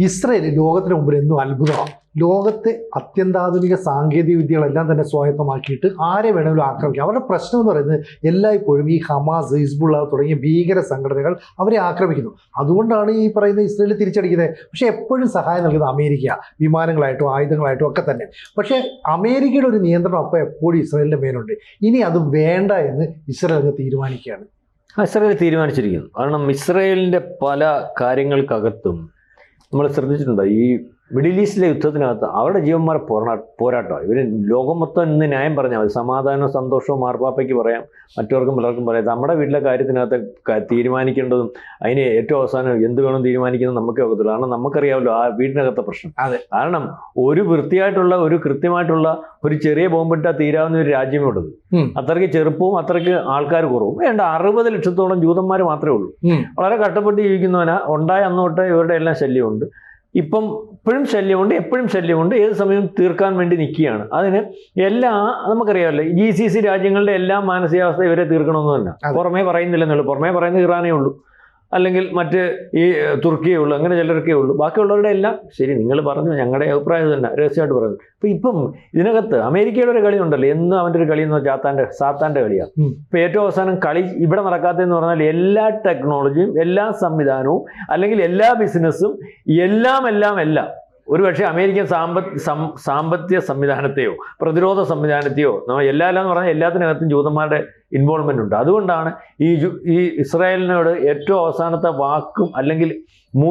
Israel ലോകത്തിന് മുമ്പിൽ എന്നും അത്ഭുതമാണ്. ലോകത്തെ അത്യന്താധുനിക സാങ്കേതിക വിദ്യകളെല്ലാം തന്നെ സ്വായത്തമാക്കിയിട്ട് ആരെ വേണമെങ്കിലും ആക്രമിക്കാം. അവരുടെ പ്രശ്നം എന്ന് പറയുന്നത് എല്ലായ്പ്പോഴും ഈ ഹമാസ് ഹിസ്ബുള്ള തുടങ്ങിയ ഭീകര സംഘടനകൾ അവരെ ആക്രമിക്കുന്നു. അതുകൊണ്ടാണ് ഈ പറയുന്ന ഇസ്രയേൽ തിരിച്ചടിക്കുന്നത്. പക്ഷേ എപ്പോഴും സഹായം നൽകുന്നത് അമേരിക്ക വിമാനങ്ങളായിട്ടും ആയുധങ്ങളായിട്ടും ഒക്കെ തന്നെ. പക്ഷേ അമേരിക്കയുടെ ഒരു നിയന്ത്രണം അപ്പോൾ എപ്പോഴും ഇസ്രയേലിന്റെ മേലുണ്ട്. ഇനി അത് വേണ്ട എന്ന് ഇസ്രയേൽ അങ്ങ് തീരുമാനിക്കുകയാണ്. ഇസ്രയേൽ തീരുമാനിച്ചിരിക്കുന്നു. കാരണം ഇസ്രയേലിന്റെ പല കാര്യങ്ങൾക്കകത്തും നമ്മൾ ശ്രദ്ധിച്ചിട്ടുണ്ടോ? ഈ മിഡിൽ ഈസ്റ്റിലെ യുദ്ധത്തിനകത്ത് അവരുടെ ജീവന്മാർ പോരാ പോരാട്ടമാണ് ഇവർ ലോകം മൊത്തം ഇന്ന് ന്യായം പറഞ്ഞാൽ മതി. സമാധാനവും സന്തോഷവും മാർപ്പാപ്പയ്ക്ക് പറയാം. മറ്റവർക്കും പലർക്കും പറയാം. നമ്മുടെ വീട്ടിലെ കാര്യത്തിനകത്ത് തീരുമാനിക്കേണ്ടതും അതിന് ഏറ്റവും അവസാനം എന്ത് വേണം തീരുമാനിക്കുന്നത് നമുക്കേ ഒക്കത്തുള്ളൂ. കാരണം നമുക്കറിയാമല്ലോ ആ വീടിനകത്തെ പ്രശ്നം. അതെ. കാരണം ഒരു വൃത്തിയായിട്ടുള്ള ഒരു കൃത്യമായിട്ടുള്ള ഒരു ചെറിയ ബോംബിട്ടാൽ തീരാവുന്ന ഒരു രാജ്യമേ ഉള്ളത്. അത്രയ്ക്ക് ചെറുപ്പവും അത്രയ്ക്ക് ആൾക്കാർ കുറവും. വേണ്ട അറുപത് ലക്ഷത്തോളം ജൂതന്മാർ മാത്രമേ ഉള്ളൂ. വളരെ കഷ്ടപ്പെട്ട് ജീവിക്കുന്നവനാ. ഉണ്ടായ അന്നോട്ട് ഇവരുടെ എല്ലാം ശല്യമുണ്ട്. ഇപ്പം ഇപ്പോഴും ശല്യമുണ്ട് എപ്പോഴും ശല്യമുണ്ട്. ഏത് സമയവും തീർക്കാൻ വേണ്ടി നിൽക്കുകയാണ്. അതിന് എല്ലാ നമുക്കറിയാമല്ലോ ജി സി സി രാജ്യങ്ങളുടെ എല്ലാ മാനസികാവസ്ഥ ഇവരെ തീർക്കണമെന്ന് തന്നെ. പുറമേ പറയുന്നില്ലെന്നുള്ളൂ. പുറമേ പറയുന്നത് ഇറാനേ ഉള്ളൂ. അല്ലെങ്കിൽ മറ്റ് ഈ തുർക്കിയേ ഉള്ളൂ അങ്ങനെ ചിലർക്കേ ഉള്ളൂ. ബാക്കിയുള്ളവരുടെ എല്ലാം ശരി നിങ്ങൾ പറഞ്ഞു ഞങ്ങളുടെ അഭിപ്രായം തന്നെ രഹസ്യമായിട്ട് പറഞ്ഞു അപ്പം ഇപ്പം ഇതിനകത്ത് അമേരിക്കയുടെ ഒരു കളി ഉണ്ടല്ലോ എന്നും അവന്റെ ഒരു കളി എന്ന് പറഞ്ഞാൽ ചാത്താന്റെ സാത്താന്റെ കളിയാണ്. ഇപ്പം ഏറ്റവും അവസാനം കളി ഇവിടെ നടക്കാത്തതെന്ന് പറഞ്ഞാൽ എല്ലാ ടെക്നോളജിയും എല്ലാ സംവിധാനവും അല്ലെങ്കിൽ എല്ലാ ബിസിനസ്സും എല്ലാം എല്ലാം എല്ലാം ഒരുപക്ഷെ അമേരിക്കൻ സാമ്പത്ത് സം സാമ്പത്തിക സംവിധാനത്തെയോ പ്രതിരോധ സംവിധാനത്തെയോ നമ്മൾ എല്ലാ എല്ലാം എന്ന് പറഞ്ഞാൽ എല്ലാത്തിനകത്തും ജൂതന്മാരുടെ ഇൻവോൾവ്മെന്റ് ഉണ്ട്. അതുകൊണ്ടാണ് ഈ ഈ ഇസ്രായേലിനോട് ഏറ്റവും അവസാനത്തെ വാക്കും അല്ലെങ്കിൽ മൂ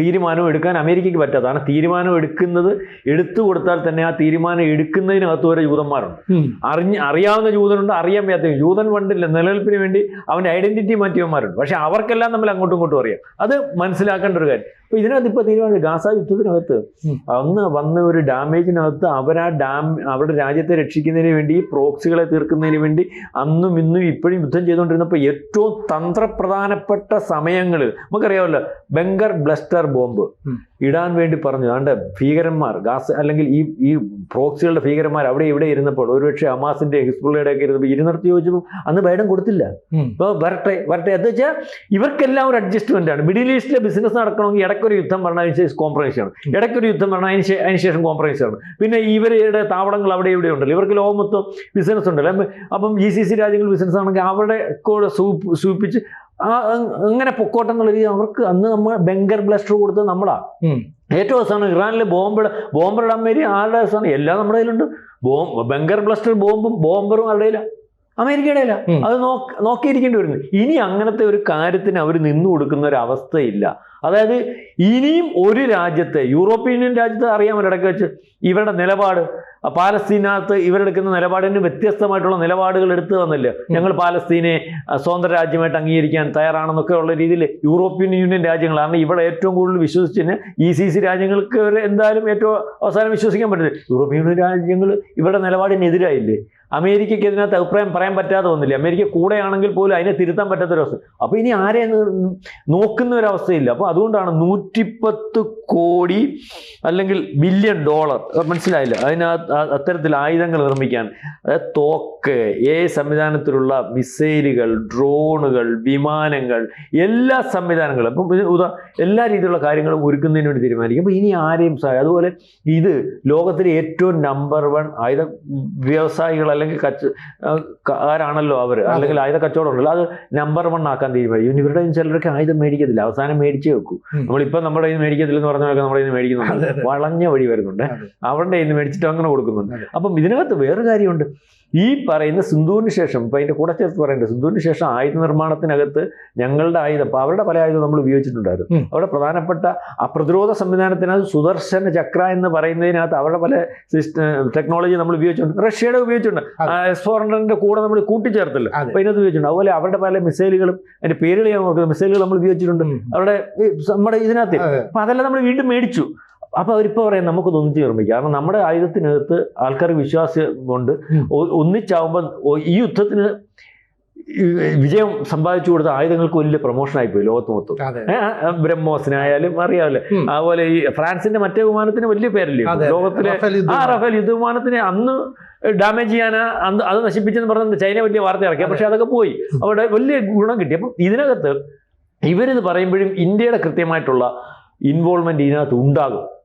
തീരുമാനവും എടുക്കാൻ അമേരിക്കയ്ക്ക് പറ്റാത്തതാണ് തീരുമാനം എടുക്കുന്നത് എടുത്തു കൊടുത്താൽ തന്നെ ആ തീരുമാനം എടുക്കുന്നതിനകത്ത് വരെ ജൂതന്മാരുണ്ട്. അറിഞ്ഞ് അറിയാവുന്ന ജൂതനുണ്ട് അറിയാൻ വയ്യാത്ത ജൂതൻ പണ്ടില്ല നിലനിൽപ്പിന് വേണ്ടി അവന്റെ ഐഡന്റിറ്റി മാറ്റിയവന്മാരുണ്ട്. പക്ഷെ അവർക്കെല്ലാം നമ്മൾ അങ്ങോട്ടും ഇങ്ങോട്ടും അറിയാം. അത് മനസ്സിലാക്കേണ്ട ഒരു കാര്യം. അപ്പോൾ ഇതിനകത്ത് ഇപ്പോൾ തീരുമാനം ഗാസ യുദ്ധത്തിനകത്ത് അന്ന് വന്ന ഒരു ഡാമേജിനകത്ത് അവരാ ഡാം അവരുടെ രാജ്യത്തെ രക്ഷിക്കുന്നതിന് വേണ്ടി പ്രോക്സികളെ തീർക്കുന്നതിന് വേണ്ടി അന്നും ഇന്നും ഇപ്പോഴും യുദ്ധം ചെയ്തുകൊണ്ടിരുന്നപ്പോൾ ഏറ്റവും തന്ത്രപ്രധാനപ്പെട്ട സമയങ്ങളിൽ നമുക്കറിയാമല്ലോ ബംഗർ ബ്ലസ്റ്റർ ബോംബ്. ഇടാൻ വേണ്ടി പറഞ്ഞു. അതുകൊണ്ട് ഭീകരന്മാർ ഗാസ് അല്ലെങ്കിൽ ഈ ഈ പ്രോക്സികളുടെ ഭീകരന്മാർ അവിടെ ഇവിടെ ഇരുന്നപ്പോൾ ഒരുപക്ഷെ അമാസിന്റെ ഹിസ്ബുള്ളയുടെ ഒക്കെ ഇരുന്നപ്പോൾ ഇരുന്നിടത്ത് ചോദിച്ചപ്പോൾ അന്ന് ബൈഡൻ കൊടുത്തില്ല. ഇപ്പോൾ വരട്ടെ വരട്ടെ. എന്ന് വെച്ചാൽ ഇവർക്കെല്ലാം ഒരു അഡ്ജസ്റ്റ്മെന്റ് ആണ്. മിഡിൽ ഈസ്റ്റിലെ ബിസിനസ് നടക്കണമെങ്കിൽ ഇടയ്ക്കൊരു യുദ്ധം പറഞ്ഞാൽ അതിനുശേഷം കോംപ്രമൈസ് ആണ്. ഇടയ്ക്കൊരു യുദ്ധം പറഞ്ഞാൽ അതിന് അതിനുശേഷം ശേഷം കോംപ്രമൈസ് ആണ്. പിന്നെ ഇവരുടെ താവളങ്ങൾ അവിടെ ഇവിടെ ഉണ്ടല്ലോ. ഇവർക്ക് ലോകമൊത്തം ബിസിനസ് ഉണ്ടല്ലോ. അപ്പം- ഈ ജി സി സി രാജ്യങ്ങൾ ബിസിനസ് ആണെങ്കിൽ അവരുടെ കൂടെ സൂപ്പ് സൂപ്പിച്ച് അങ്ങനെ പൊക്കോട്ടം എന്നുള്ള രീതി അവർക്ക് അന്ന് നമ്മൾ ബംഗർ ബ്ലസ്റ്റർ കൊടുത്തത് നമ്മളാ. ഏറ്റവും അവസാനം ഇറാനിൽ ബോംബ് ബോംബറിടാൻ വേണ്ടി ആരുടെ അവസാനം? എല്ലാം നമ്മുടെ കയ്യിലുണ്ട്. ബോംബ് ബംഗർ ബ്ലസ്റ്റർ ബോംബും ബോംബറും ആരുടെ കയ്യിലാ അമേരിക്കയുടെ അല്ല അത് നോക്ക് നോക്കിയിരിക്കേണ്ടി വരുന്നു. ഇനി അങ്ങനത്തെ ഒരു കാര്യത്തിന് അവർ നിന്നു കൊടുക്കുന്ന ഒരു അവസ്ഥയില്ല. അതായത് ഇനിയും ഒരു രാജ്യത്തെ യൂറോപ്യൻ യൂണിയൻ രാജ്യത്തെ അറിയാമല്ലോ ഇടയ്ക്ക് വെച്ച്? ഇവരുടെ നിലപാട്. പാലസ്തീനകത്ത് ഇവരെടുക്കുന്ന നിലപാടിന് വ്യത്യസ്തമായിട്ടുള്ള നിലപാടുകൾ എടുത്തു വന്നില്ല ഞങ്ങൾ പാലസ്തീനെ സ്വതന്ത്ര രാജ്യമായിട്ട് അംഗീകരിക്കാൻ തയ്യാറാണെന്നൊക്കെ ഉള്ള രീതിയിൽ യൂറോപ്യൻ യൂണിയൻ രാജ്യങ്ങൾ കാരണം ഇവിടെ ഏറ്റവും കൂടുതൽ വിശ്വസിച്ചതിന് ഇ സി സി രാജ്യങ്ങൾക്ക് എന്തായാലും ഏറ്റവും അവസാനം വിശ്വസിക്കാൻ പറ്റില്ല യൂറോപ്യൻ യൂണിയൻ രാജ്യങ്ങൾ ഇവരുടെ നിലപാടിനെതിരായില്ലേ? അമേരിക്കയ്ക്ക് ഇതിനകത്ത് അഭിപ്രായം പറയാൻ പറ്റാതെ വന്നില്ല? അമേരിക്ക കൂടെയാണെങ്കിൽ പോലും അതിനെ തിരുത്താൻ പറ്റാത്തൊരവസ്ഥ അപ്പോൾ ഇനി ആരെ നോക്കുന്ന ഒരവസ്ഥയില്ല അപ്പോൾ അതുകൊണ്ടാണ് നൂറ്റിപ്പത്ത് കോടി അല്ലെങ്കിൽ ബില്യൺ ഡോളർ മനസ്സിലായില്ല? അതിനകത്ത് അത്തരത്തിൽ ആയുധങ്ങൾ നിർമ്മിക്കാൻ. അതായത് തോക്ക് ഏ സംവിധാനത്തിലുള്ള മിസൈലുകൾ ഡ്രോണുകൾ വിമാനങ്ങൾ എല്ലാ സംവിധാനങ്ങളും. അപ്പം ഉദാ എല്ലാ രീതിയിലുള്ള കാര്യങ്ങളും ഒരുക്കുന്നതിന് വേണ്ടി തീരുമാനിക്കും. അപ്പോൾ ഇനി ആരെയും സഹായം അതുപോലെ ഇത് ലോകത്തിലെ ഏറ്റവും നമ്പർ വൺ ആയുധ വ്യവസായികൾ അല്ലെങ്കിൽ കച്ച ആരാണല്ലോ അവർ അല്ലെങ്കിൽ ആയുധ കച്ചവടം ഉണ്ടല്ലോ അത് നമ്പർ വൺ ആക്കാൻ തീരുമാനിക്കും ഇവരുടെ ചിലർക്ക് ചിലരൊക്കെ ആയുധം മേടിക്കത്തില്ല. അവസാനം മേടിച്ചേ വെക്കൂ. നമ്മൾ നമ്മളിപ്പോൾ നമ്മുടെ കയ്യിൽ മേടിക്കത്തില്ലെന്ന് പറഞ്ഞാൽ നമ്മുടെ കയ്യിൽ നിന്ന് മേടിക്കുന്നുണ്ട്. വളഞ്ഞ വഴി വരുന്നുണ്ട്. അവരുടെ കയ്യിൽ നിന്ന് മേടിച്ചിട്ട് അങ്ങനെ കൊടുക്കുന്നുണ്ട്. അപ്പം ഇതിനകത്ത് വേറൊരു കാര്യമുണ്ട്. ഈ പറയുന്ന സിന്ധുവിന് ശേഷം ഇപ്പം അതിന്റെ കൂടെ ചേർത്ത് പറയേണ്ടത് സിന്ധുവിന് ശേഷം ആയുധ നിർമ്മാണത്തിനകത്ത് ഞങ്ങളുടെ ആയുധം അപ്പോൾ അവരുടെ പല ആയുധം നമ്മൾ ഉപയോഗിച്ചിട്ടുണ്ടായിരുന്നു. അവിടെ പ്രധാനപ്പെട്ട ആ പ്രതിരോധ സംവിധാനത്തിനകത്ത് സുദർശന ചക്ര എന്ന് പറയുന്നതിനകത്ത് അവരുടെ പല സിസ്റ്റം ടെക്നോളജി നമ്മൾ ഉപയോഗിച്ചിട്ടുണ്ട്. റഷ്യയുടെ ഉപയോഗിച്ചിട്ടുണ്ട്. എസ് ഫോർ ഹൺഡ്രഡിന്റെ കൂടെ നമ്മൾ കൂട്ടിച്ചേർത്തില്ല. അപ്പം അപ്പോൾ ഇതിനകത്ത് ഉപയോഗിച്ചിട്ടുണ്ട്. അതുപോലെ അവരുടെ പല മിസൈലുകളും അതിന്റെ പേരുകൾ ഞാൻ നോക്കുന്നത് മിസൈലുകൾ നമ്മൾ ഉപയോഗിച്ചിട്ടുണ്ട്. അവരുടെ നമ്മുടെ ഇതിനകത്ത്. അപ്പൊ അതെല്ലാം നമ്മൾ വീണ്ടും മേടിച്ചു. അപ്പൊ അവരിപ്പോ പറയാം നമുക്ക് ഒന്നിച്ച് നിർമ്മിക്കാം. കാരണം നമ്മുടെ ആയുധത്തിനകത്ത് ആൾക്കാർ വിശ്വാസം കൊണ്ട്. ഒന്നിച്ചാവുമ്പോൾ ഈ യുദ്ധത്തിന് വിജയം സമ്പാദിച്ചു കൊടുത്ത ആയുധങ്ങൾക്ക് വലിയ പ്രൊമോഷൻ ആയിപ്പോയി ലോകത്ത് മൊത്തം. ബ്രഹ്മോസിനായാലും അറിയാമല്ലേ. അതുപോലെ ഈ ഫ്രാൻസിന്റെ മറ്റേ വിമാനത്തിന് വലിയ പേരല്ലേ? ലോകത്തിലെ. ആ റഫേൽ യുദ്ധ വിമാനത്തിന് അന്ന് ഡാമേജ് ചെയ്യാനാ അന്ന് അത് നശിപ്പിച്ചെന്ന് പറഞ്ഞ ചൈന വലിയ വാർത്ത ഇറക്കി. പക്ഷെ അതൊക്കെ പോയി. അവിടെ വലിയ ഗുണം കിട്ടി. അപ്പം ഇതിനകത്ത് ഇവരിത് പറയുമ്പോഴും ഇന്ത്യയുടെ കൃത്യമായിട്ടുള്ള ഇൻവോൾവ്മെന്റ് ഇതിനകത്ത് ഉണ്ടാകും.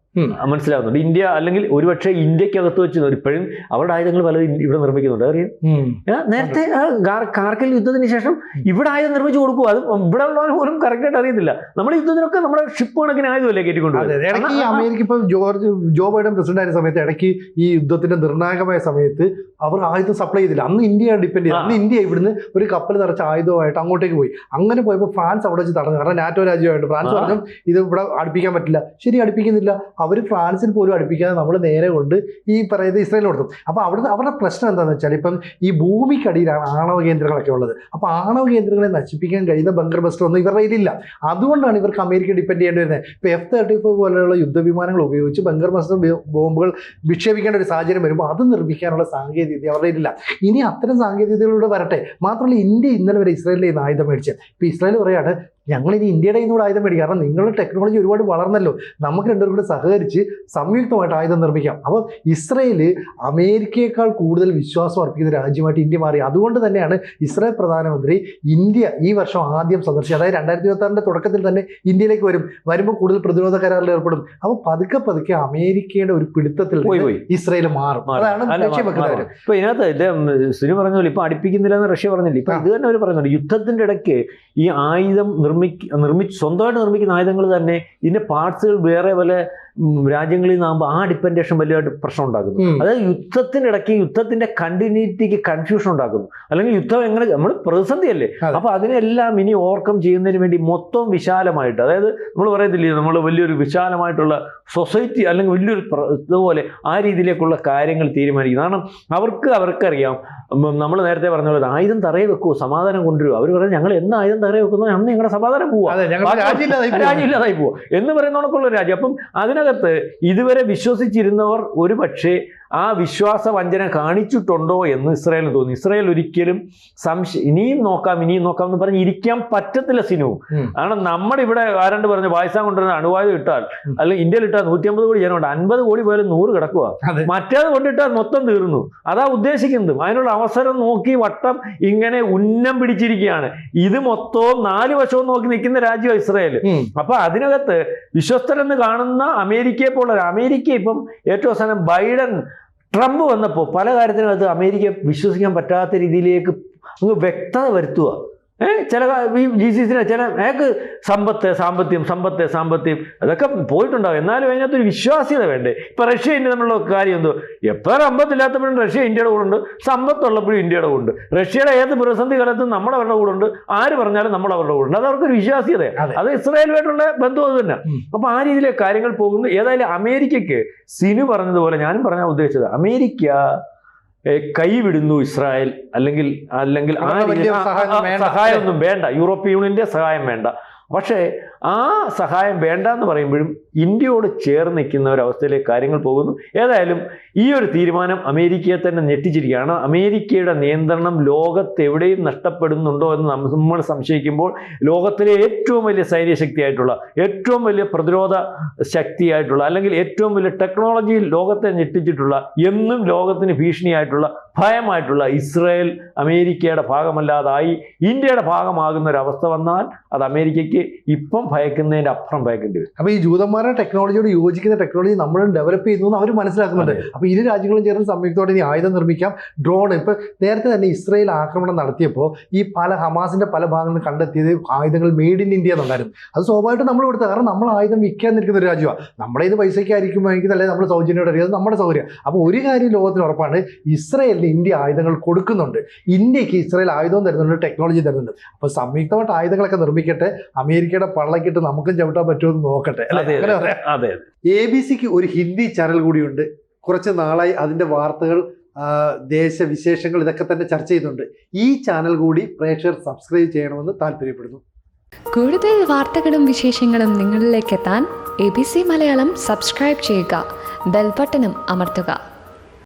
മനസ്സിലാവുന്നുണ്ട് ഇന്ത്യ അല്ലെങ്കിൽ ഒരുപക്ഷെ ഇന്ത്യക്കകത്ത് വെച്ച് ഇപ്പോഴും അവരുടെ ആയുധങ്ങൾ പലതും ഇവിടെ നിർമ്മിക്കുന്നുണ്ട്. അറിയാം. നേരത്തെ കാർക്കിൽ യുദ്ധത്തിന് ശേഷം ഇവിടെ ആയുധം നിർമ്മിച്ചു കൊടുക്കും അത് ഇവിടെ ഉള്ളവർ പോലും കറക്റ്റായിട്ട് അറിയത്തില്ല. നമ്മുടെ യുദ്ധത്തിനൊക്കെ നമ്മുടെ ഷിപ്പ് കണക്കിന് ആയുധമല്ലേ അതെ. ഇടയ്ക്ക് അമേരിക്ക ഇപ്പം ജോർജ് ജോ ബൈഡൻ പ്രസിഡന്റ് ആയ സമയത്ത് ഇടയ്ക്ക് ഈ യുദ്ധത്തിന്റെ നിർണായകമായ സമയത്ത് അവർ ആയുധം സപ്ലൈ ചെയ്തില്ല. അന്ന് ഇന്ത്യയാണ് ഡിപ്പെൻഡ് ചെയ്തത്. അന്ന് ഇന്ത്യ ഇവിടുന്ന് ഒരു കപ്പൽ നിറച്ച ആയുധമായിട്ട് അങ്ങോട്ടേക്ക് പോയി. അങ്ങനെ പോയപ്പോൾ ഫ്രാൻസ് അവിടെ വെച്ച് തടഞ്ഞു. കാരണം നാറ്റോ രാജ്യമായിട്ട് ഫ്രാൻസ്. പറഞ്ഞു ഇത് ഇവിടെ അടുപ്പിക്കാൻ പറ്റില്ല. ശരി അടുപ്പിക്കുന്നില്ല. അവർ ഫ്രാൻസിൽ പോലും അടുപ്പിക്കാതെ നമ്മൾ നേരെ കൊണ്ട് ഈ പറയുന്നത് ഇസ്രായേലിൽ കൊടുത്തു. അപ്പോൾ അവിടുന്ന് അവരുടെ പ്രശ്നം എന്താണെന്ന് വെച്ചാൽ ഇപ്പം ഈ ഭൂമിക്കടിയിലാണ് ആണവ കേന്ദ്രങ്ങളൊക്കെ ഉള്ളത്. അപ്പോൾ ആണവ കേന്ദ്രങ്ങളെ നശിപ്പിക്കാൻ കഴിയുന്ന ബങ്കർ ബസ്റ്റർ ഒന്നും ഇവരുടെ കയ്യിലില്ല. അതുകൊണ്ടാണ് ഇവർക്ക് അമേരിക്ക ഡിപ്പെൻഡ് ചെയ്യേണ്ടി വരുന്നത്. ഇപ്പോൾ എഫ് തേർട്ടി ഫോർ പോലെയുള്ള യുദ്ധവിമാനങ്ങൾ ഉപയോഗിച്ച് ബങ്കർ ബസ്റ്റർ ബോംബുകൾ വിക്ഷേപിക്കേണ്ട ഒരു സാഹചര്യം വരുമ്പോൾ അത് നിർമ്മിക്കാനുള്ള സാങ്കേതികത അവരുടെ ഇല്ല ഇനി അത്തരം സാങ്കേതികതകളിലൂടെ വരട്ടെ. മാത്രമല്ല ഇന്ത്യ ഇന്നലെ വരെ ഇസ്രായേലിൽ നിന്ന് ആയുധം മേടിച്ചത് ഇപ്പോൾ ഇസ്രായേൽ പറയാണ് ഞങ്ങൾ ഇനി ഇന്ത്യയുടെ കയ്യിൽ നിന്നുകൂടെ ആയുധം മേടിക്കും. കാരണം നിങ്ങളുടെ ടെക്നോളജി ഒരുപാട് വളർന്നല്ലോ. നമുക്ക് രണ്ടുപേരും കൂടെ സഹകരിച്ച് സംയുക്തമായിട്ട് ആയുധം നിർമ്മിക്കാം. അപ്പോൾ ഇസ്രയേൽ അമേരിക്കയേക്കാൾ കൂടുതൽ വിശ്വാസം അർപ്പിക്കുന്ന രാജ്യമായിട്ട് ഇന്ത്യ മാറി. അതുകൊണ്ട് തന്നെയാണ് ഇസ്രായേൽ പ്രധാനമന്ത്രി ഇന്ത്യ ഈ വർഷം ആദ്യം സന്ദർശിച്ചത്. അതായത് രണ്ടായിരത്തി ഇരുപത്തി തുടക്കത്തിൽ തന്നെ ഇന്ത്യയിലേക്ക് വരും. വരുമ്പോൾ കൂടുതൽ പ്രതിരോധ കരാറിൽ ഏർപ്പെടും. അപ്പോൾ പതുക്കെ പതുക്കെ അമേരിക്കയുടെ ഒരു പിടുത്തത്തിൽ ഇസ്രയേൽ മാറും. അതാണ് ലക്ഷ്യം വെക്കുന്നത്. ഇപ്പൊ ഇതിനകത്ത് ഇദ്ദേഹം സുനി പറഞ്ഞ പോലെ ഇപ്പൊ അടുപ്പിക്കുന്നില്ല എന്ന് റഷ്യ പറഞ്ഞില്ല? ഇപ്പൊ. ഇത് തന്നെ അവർ പറയുന്നുണ്ട്. യുദ്ധത്തിന്റെ ഇടയ്ക്ക് ഈ ആയുധം നിർമ്മിക്ക നിർമ്മിച്ച് സ്വന്തമായിട്ട് നിർമ്മിക്കുന്ന ആയുധങ്ങൾ തന്നെ ഇതിന്റെ പാർട്സുകൾ വേറെ ഉം, രാജ്യങ്ങളിൽ നിന്നാകുമ്പോൾ ആ ഡിപ്പെൻഡേഷൻ വലിയതായിട്ട് പ്രശ്നം ഉണ്ടാക്കുന്നു. അതായത് യുദ്ധത്തിനിടയ്ക്ക് യുദ്ധത്തിന്റെ കണ്ടിന്യൂറ്റിക്ക് കൺഫ്യൂഷൻ ഉണ്ടാക്കുന്നു. അല്ലെങ്കിൽ യുദ്ധം എങ്ങനെ നമ്മൾ പ്രതിസന്ധിയല്ലേ അല്ലേ? അപ്പൊ അതിനെല്ലാം ഇനി ഓവർകം ചെയ്യുന്നതിന് വേണ്ടി മൊത്തം വിശാലമായിട്ട് അതായത് നമ്മൾ പറയത്തില്ലേ നമ്മൾ വലിയൊരു വിശാലമായിട്ടുള്ള സൊസൈറ്റി അല്ലെങ്കിൽ വലിയൊരു ഇതുപോലെ ആ രീതിയിലേക്കുള്ള കാര്യങ്ങൾ തീരുമാനിക്കും കാരണം അവർക്ക് അവർക്കറിയാം നമ്മൾ നേരത്തെ പറഞ്ഞ പോലെ ആയുധം തറയെ വെക്കുമോ സമാധാനം കൊണ്ടുവരുമോ അവർ പറയുന്നത് ഞങ്ങൾ എന്ന് ആയുധം തറയെ വെക്കുന്നോ അന്ന് ഞങ്ങളുടെ സമാധാനം പോവാ രാജ്യമില്ലാതായി പോകും. എന്ന് പറയുന്ന എന്ന് പറയുന്നതൊക്കെയുള്ള രാജ്യം. അപ്പം അതിനകത്ത് ഇതുവരെ വിശ്വസിച്ചിരുന്നവർ ഒരു പക്ഷേ ആ വിശ്വാസ വഞ്ചന കാണിച്ചിട്ടുണ്ടോ എന്ന് ഇസ്രായേലിന് തോന്നി ഇസ്രായേൽ ഒരിക്കലും സംശയം ഇനിയും നോക്കാം ഇനിയും നോക്കാം എന്ന് പറഞ്ഞ് ഇരിക്കാൻ പറ്റത്തില്ല സിനു. ഉം. കാരണം നമ്മുടെ ഇവിടെ ആരാണ്ട് പറഞ്ഞ പായസം കൊണ്ടുവരുന്ന അണുവായുധം ഇട്ടാൽ. അല്ലെങ്കിൽ ഇന്ത്യയിൽ ഇട്ടാൽ നൂറ്റി അമ്പത് കോടി ജനമുണ്ട്. അൻപത് കോടി പോയാലും നൂറ് കിടക്കുക മറ്റേത് കൊണ്ടിട്ടാൽ മൊത്തം തീർന്നു. അതാ ഉദ്ദേശിക്കുന്നതും. അതിനുള്ള അവസരം നോക്കി വട്ടം ഇങ്ങനെ ഉന്നം പിടിച്ചിരിക്കുകയാണ്. ഇത് മൊത്തവും നാല് വശവും നോക്കി നിൽക്കുന്ന രാജ്യമാണ് ഇസ്രായേൽ. അപ്പൊ അതിനകത്ത് വിശ്വസ്തരെന്ന് കാണുന്ന അമേരിക്കയെ പോലെ അമേരിക്ക ഇപ്പം ഏറ്റവും അവസാനം ബൈഡൻ ട്രംപ് വന്നപ്പോൾ പല കാര്യത്തിനും അത് അമേരിക്ക വിശ്വസിക്കാൻ പറ്റാത്ത രീതിയിലേക്ക് അങ്ങ് വ്യക്തത വരുത്തുക. ചില ജി സി സിനെ ചില ഏക്ക് സമ്പത്ത് സാമ്പത്തികം സമ്പത്ത് സാമ്പത്തികം അതൊക്കെ പോയിട്ടുണ്ടാവും എന്നാലും അതിനകത്തൊരു വിശ്വാസ്യത വേണ്ടേ? ഇപ്പൊ റഷ്യ ഇന്ത്യ തമ്മിലുള്ള കാര്യം എന്തോ എപ്പോ സമ്പത്തില്ലാത്തപ്പോഴും റഷ്യ ഇന്ത്യയുടെ കൂടെ ഉണ്ട്. സമ്പത്തുള്ളപ്പോഴും ഇന്ത്യയുടെ കൂടെ ഉണ്ട്. റഷ്യയുടെ ഏത് പ്രതിസന്ധി കാലത്തും നമ്മൾ അവരുടെ കൂടെ ഉണ്ട്. ആര് പറഞ്ഞാലും നമ്മൾ അവരുടെ കൂടെ ഉണ്ട്. അത് അവർക്കൊരു വിശ്വാസ്യതയാണ് അതെ. ഇസ്രായേലുമായിട്ടുള്ള ബന്ധം അത് തന്നെ. അപ്പൊ ആ രീതിയിലെ കാര്യങ്ങൾ പോകുന്നു. ഏതായാലും അമേരിക്കക്ക് സിനു പറഞ്ഞതുപോലെ ഞാനും പറഞ്ഞാൽ ഉദ്ദേശിച്ചത്. അമേരിക്ക കൈവിടുന്നു ഇസ്രായേൽ അല്ലെങ്കിൽ അല്ലെങ്കിൽ ആ. സഹായമൊന്നും വേണ്ട യൂറോപ്യൻ യൂണിയന്റെ സഹായം വേണ്ട പക്ഷേ ആ സഹായം വേണ്ട എന്ന് പറയുമ്പോഴും ഇന്ത്യയോട് ചേർന്ന് നിൽക്കുന്ന ഒരവസ്ഥയിലേക്ക് കാര്യങ്ങൾ പോകുന്നു. ഏതായാലും ഈ ഒരു തീരുമാനം അമേരിക്കയെ തന്നെ ഞെട്ടിച്ചിരിക്കുകയാണ്. അമേരിക്കയുടെ നിയന്ത്രണം ലോകത്തെവിടെയും നഷ്ടപ്പെടുന്നുണ്ടോ എന്ന് നമ്മൾ സംശയിക്കുമ്പോൾ ലോകത്തിലെ ഏറ്റവും വലിയ സൈനിക ശക്തിയായിട്ടുള്ള ഏറ്റവും വലിയ പ്രതിരോധ ശക്തിയായിട്ടുള്ള അല്ലെങ്കിൽ ഏറ്റവും വലിയ ടെക്നോളജിയിൽ ലോകത്തെ ഞെട്ടിച്ചിട്ടുള്ള എന്നും ലോകത്തിന് ഭീഷണിയായിട്ടുള്ള ഭയമായിട്ടുള്ള ഇസ്രായേൽ അമേരിക്കയുടെ ഭാഗമല്ലാതായി ഇന്ത്യയുടെ ഭാഗമാകുന്ന ഒരു അവസ്ഥ വന്നാൽ അത് അമേരിക്കയ്ക്ക് ഇപ്പം ഭയക്കുന്നതിന്റെ അപ്പുറം ഭയക്കേണ്ടി വരും. അപ്പൊ ഈ ജൂതന്മാരുടെ ടെക്നോളജിയോട് യോജിക്കുന്ന ടെക്നോളജി നമ്മൾ ഡെവലപ്പ് ചെയ്യുന്നു എന്ന് അവർ മനസ്സിലാക്കുന്നുണ്ട് അപ്പൊ ഇരു രാജ്യങ്ങളും ചേർന്ന് സംയുക്തമായിട്ട് ഇനി ആയുധം നിർമ്മിക്കാം. ഡ്രോൺ ഇപ്പൊ നേരത്തെ തന്നെ ഇസ്രയേൽ ആക്രമണം നടത്തിയപ്പോൾ ഈ പല ഹമാസിന്റെ പല ഭാഗങ്ങളിൽ കണ്ടെത്തിയത് ആയുധങ്ങൾ മെയ്ഡ് ഇൻ ഇന്ത്യ എന്നുണ്ടായിരുന്നു അത് സ്വാഭാവികമായിട്ടും നമ്മൾ കൊടുത്തത്. കാരണം നമ്മൾ ആയുധം വിൽക്കാൻ നിൽക്കുന്ന ഒരു രാജ്യമാണ് നമ്മുടെ ഇത് പൈസയ്ക്കായിരിക്കും വാങ്ങിക്കുന്നത് അല്ലെങ്കിൽ നമ്മൾ സൗജന്യമായിട്ട് അറിയാം. നമ്മുടെ സൗകര്യം. അപ്പോൾ ഒരു കാര്യം ലോകത്തിന് ഉറപ്പാണ്. ഇസ്രയേലിന് ഇന്ത്യ ആയുധങ്ങൾ കൊടുക്കുന്നുണ്ട്. ഇന്ത്യയ്ക്ക് ഇസ്രയേൽ ആയുധവും തരുന്നുണ്ട് ടെക്നോളജി തരുന്നുണ്ട്. അപ്പോൾ സംയുക്തമായിട്ട് ആയുധങ്ങളൊക്കെ നിർമ്മിക്കട്ടെ. അമേരിക്കയുടെ പള്ളക്കിട്ട് നമുക്കും ചവിട്ടാൻ പറ്റുമെന്ന് നോക്കട്ടെ അല്ലേ? അതെ അങ്ങനെ പറയാം. അതെ എ ബി സിക്ക് ഒരു ഹിന്ദി ചാനൽ കൂടിയുണ്ട്. കുറച്ച് നാളായി അതിന്റെ വാർത്തകൾ ദേശ ദേശവിശേഷങ്ങൾ ഇതൊക്കെ തന്നെ ചർച്ച ചെയ്യുന്നുണ്ട്. ഈ ചാനൽ കൂടി പ്രേക്ഷകർ സബ്സ്ക്രൈബ് ചെയ്യണമെന്ന് താല്പര്യപ്പെടുന്നു. കൂടുതൽ വാർത്തകളും വിശേഷങ്ങളും നിങ്ങളിലേക്ക് എത്താൻ A B C Malayalam subscribe ചെയ്യുക. ബെൽബട്ടനും അമർത്തുക.